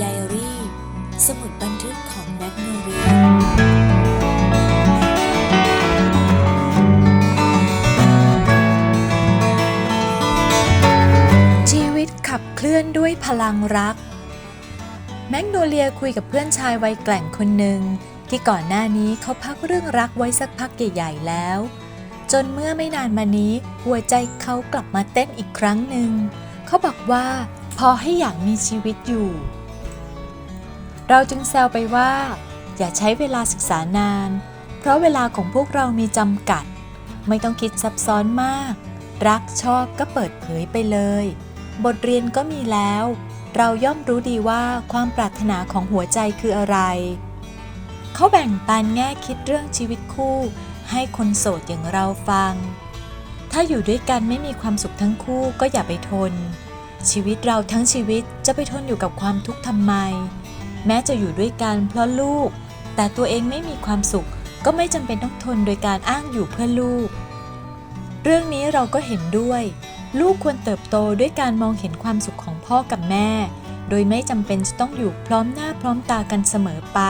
Diary สมุดบันทึกของแมกโนเลียชีวิตขับเคลื่อนด้วยพลังรัก แมกโนเลียคุยกับเพื่อนชายวัยแกล่งคนหนึ่ง ที่ก่อนหน้านี้เขาพักเรื่องรักไว้สักพักใหญ่ๆแล้ว จนเมื่อไม่นานมานี้หัวใจเขากลับมาเต้นอีกครั้งหนึ่ง เขาบอกว่าพอให้อยากมีชีวิตอยู่ เราจึงแซวไปว่า อย่าใช้เวลาศึกษานาน เพราะเวลาของพวกเรามีจำกัด ไม่ต้องคิดซับซ้อนมาก รักชอบก็เปิดเผยไปเลย บทเรียนก็มีแล้ว เราย่อมรู้ดีว่าความปรารถนาของหัวใจคืออะไร เขาแบ่งปันแง่คิดเรื่องชีวิตคู่ ให้คนโสดอย่างเราฟัง ถ้าอยู่ด้วยกันไม่มีความสุขทั้งคู่ก็อย่าไปทน ชีวิตเราทั้งชีวิตจะไปทนอยู่กับความทุกข์ทำไม แม้จะอยู่ด้วยกันเพราะลูก แต่ตัวเองไม่มีความสุขก็ไม่จำเป็นต้องทนโดยการอ้างอยู่เพื่อลูก เรื่องนี้เราก็เห็นด้วย ลูกควรเติบโตด้วยการมองเห็นความสุขของพ่อกับแม่ โดยไม่จำเป็นจะต้องอยู่พร้อมหน้าพร้อมตากันเสมอไป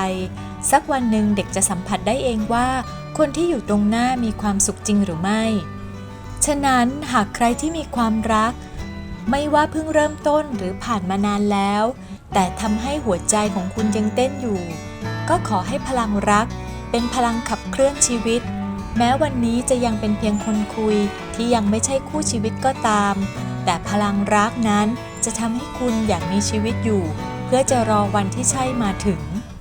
สักวันหนึ่งเด็กจะสัมผัสได้เองว่า คนที่อยู่ตรงหน้ามีความสุขจริงหรือไม่ ฉะนั้นหากใครที่มีความรัก ไม่ว่าเพิ่งเริ่มต้นหรือผ่านมานานแล้ว แต่ทำให้หัวใจของคุณยังเต้นอยู่ ก็ขอให้พลังรัก เป็นพลังขับเคลื่อนชีวิต แม้วันนี้จะยังเป็นเพียงคนคุยที่ยังไม่ใช่คู่ชีวิตก็ตาม แต่พลังรักนั้นจะทำให้คุณอยากมีชีวิตอยู่ เพื่อจะรอวันที่ใช่มาถึง